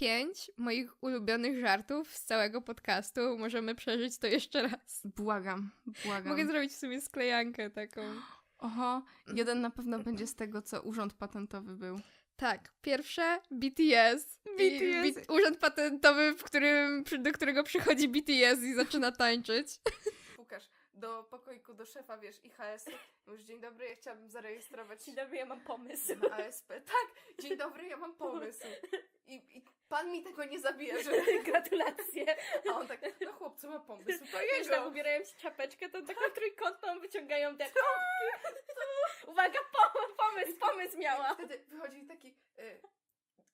pięć moich ulubionych żartów z całego podcastu. Możemy przeżyć to jeszcze raz. Błagam, błagam. Mogę zrobić sobie sklejankę taką. Oho, jeden na pewno będzie z tego, co urząd patentowy był. Tak, pierwsze BTS. I BTS. Urząd patentowy, w którym, do którego przychodzi BTS i zaczyna tańczyć. Pukasz do pokoiku, do szefa, wiesz, IHS. Już dzień dobry, ja chciałabym zarejestrować Dzień dobry, ja mam pomysł. na ASP. Tak, dzień dobry, ja mam pomysł. Pan mi tego nie zabierze. Gratulacje. A on tak, no chłopcu ma pomysł, to Wiesz, tak jego. ubierają się czapeczkę, to taką trójkątną wyciągają te... Uwaga, pom- pomysł, pomysł miała. Wtedy wychodzi taki y,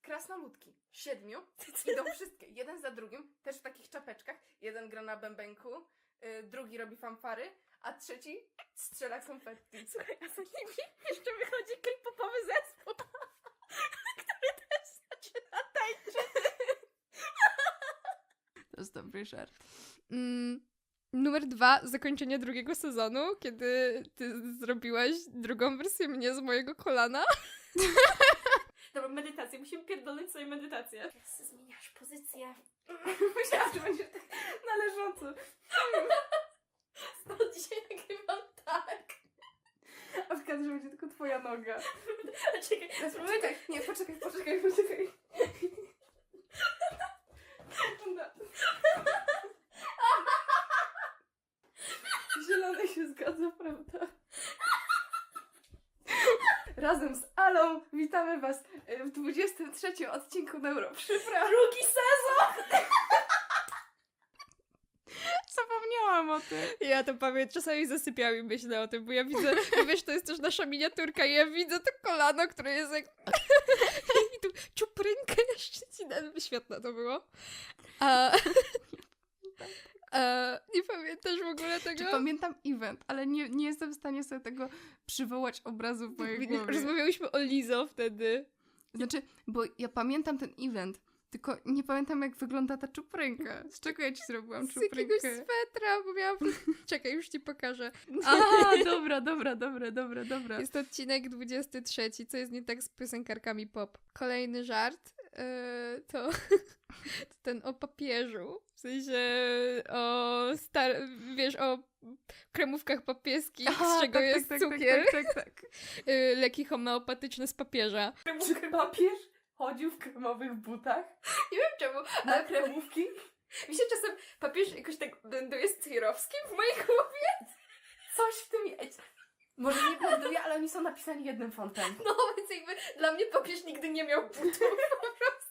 krasnoludki, siedmiu, idą wszystkie, jeden za drugim, też w takich czapeczkach. Jeden gra na bębenku, y, drugi robi fanfary, a trzeci strzela konfetti. Słuchaj, a za nimi jeszcze wychodzi k-popowy zespół, który też zaczyna tańczyć. To jest dobry żart. Mm, numer dwa, zakończenie drugiego sezonu, kiedy ty zrobiłaś drugą wersję mnie z mojego kolana. Dobra, medytację, musimy pierdolnąć sobie medytację. Zmieniasz pozycję. Myślałam, że będzie tak należąco. Stąd dzisiaj nagrywam tak. A w kadrze będzie tylko twoja noga. Czekaj, spróbuj tak. Nie, poczekaj, poczekaj, poczekaj. Zielony się zgadza, prawda? Razem z Alą witamy Was w 23 odcinku Neuroprzypraw. Drugi sezon! Zapomniałam o tym. Ja to pamiętam, czasami zasypiałam i myślę o tym, bo ja widzę, bo wiesz, to jest też nasza miniaturka i ja widzę to kolano, które jest jak... I tu czuprynkę na Szczecinę. Świetne to było. A... A, nie pamiętasz w ogóle tego? Czy pamiętam event, ale nie, nie jestem w stanie sobie tego przywołać obrazu w mojej głowie. Rozmawiałyśmy o Lizo wtedy. Znaczy, bo ja pamiętam ten event, tylko nie pamiętam jak wygląda ta czuprynka. Z czego ja ci zrobiłam Z jakiegoś czuprynkę? swetra, bo miałam... Czekaj, już ci pokażę. A, dobra, dobra, dobra, dobra, dobra. Jest odcinek 23, co jest nie tak z piosenkarkami pop. Kolejny żart to, to ten o papieżu. W sensie o star... wiesz, o kremówkach papieskich, z czego tak, jest tak, cukier. Tak, tak, tak, tak. Yy, leki homeopatyczne z papieża. Czy papież chodził w kremowych butach Nie wiem czemu, na kremówki? mi się czasem papież jakoś tak blenduje z Cyrowskim w mojej głowie. Coś w tym jest. Może nie blenduje, ale oni są napisani jednym fontem. No więc jakby dla mnie papież nigdy nie miał butów po prostu.